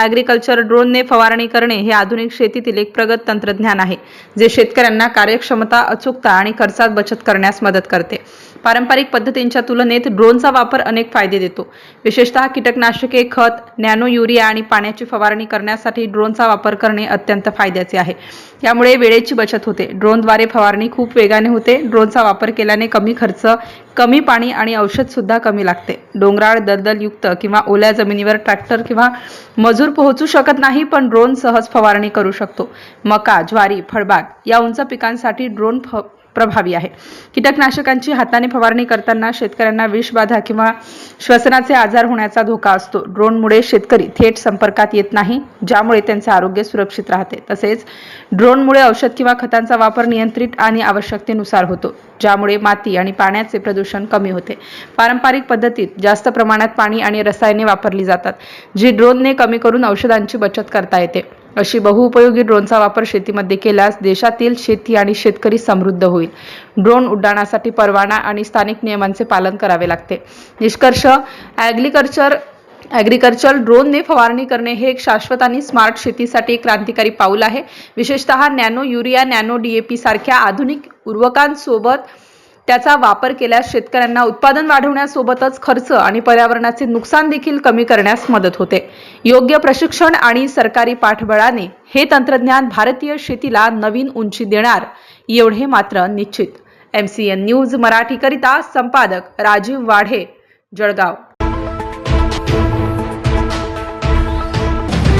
Agriculture ड्रोनने फवारणी करणे हे आधुनिक शेतीतील एक प्रगत तंत्रज्ञान आहे जे शेतकऱ्यांना कार्यक्षमता अचूकता आणि खर्चात बचत करण्यास मदत करते. पारंपरिक पद्धतींच्या तुलनेत ड्रोनचा वापर अनेक फायदे देतो. विशेषतः कीटकनाशके खत नॅनो युरिया आणि पाण्याची फवारणी करण्यासाठी ड्रोनचा वापर करणे अत्यंत फायद्याचे आहे. यामुळे वेळेची बचत होते. ड्रोनद्वारे फवारणी खूप वेगाने होते. ड्रोनचा वापर केल्याने कमी खर्च कमी पाणी आणि औषध सुद्धा कमी लागते. डोंगराळ दलदलयुक्त किंवा ओल्या जमिनीवर ट्रॅक्टर किंवा मजूर पोहोचू शकत नाही पण ड्रोन सहज फवारणी करू शकतो. मका ज्वारी फळबाग या उंच पिकांसाठी ड्रोन फ प्रभावी आहे. कीटकनाशकांची हाताने फवारणी करताना शेतकऱ्यांना विषबाधा किंवा श्वसनाचे आजार होण्याचा धोका असतो. ड्रोनमुळे शेतकरी थेट संपर्कात येत नाही ज्यामुळे त्यांचे आरोग्य सुरक्षित राहते. तसेच ड्रोनमुळे औषध किंवा खतांचा वापर नियंत्रित आणि आवश्यकतेनुसार होतो ज्यामुळे माती आणि पाण्याचे प्रदूषण कमी होते. पारंपरिक पद्धतीत जास्त प्रमाणात पाणी आणि रसायने वापरली जातात जी ड्रोनने कमी करून औषधांची बचत करता येते. अशी बहुउपयोगी ड्रोनचा वापर शेतीमध्ये केल्यास देशातील शेती आणि शेतकरी समृद्ध होईल. ड्रोन उड्डाणासाठी परवाना आणि स्थानिक नियमांचे पालन करावे लागते. निष्कर्ष ॲग्रिकल्चर ॲग्रिकल्चर ड्रोनने फवारणी करणे हे एक शाश्वत आणि स्मार्ट शेतीसाठी एक क्रांतिकारी पाऊल आहे. विशेषतः nano urea nano D A P सारख्या आधुनिक उर्वकांसोबत त्याचा वापर केल्यास शेतकऱ्यांना उत्पादन वाढवण्यासोबतच खर्च आणि पर्यावरणाचे नुकसान देखील कमी करण्यास मदत होते. योग्य प्रशिक्षण आणि सरकारी पाठबळाने हे तंत्रज्ञान भारतीय शेतीला नवीन उंची देणार एवढे मात्र निश्चित. एम सी एन न्यूज मराठीकरिता संपादक राजीव वाढे जळगाव.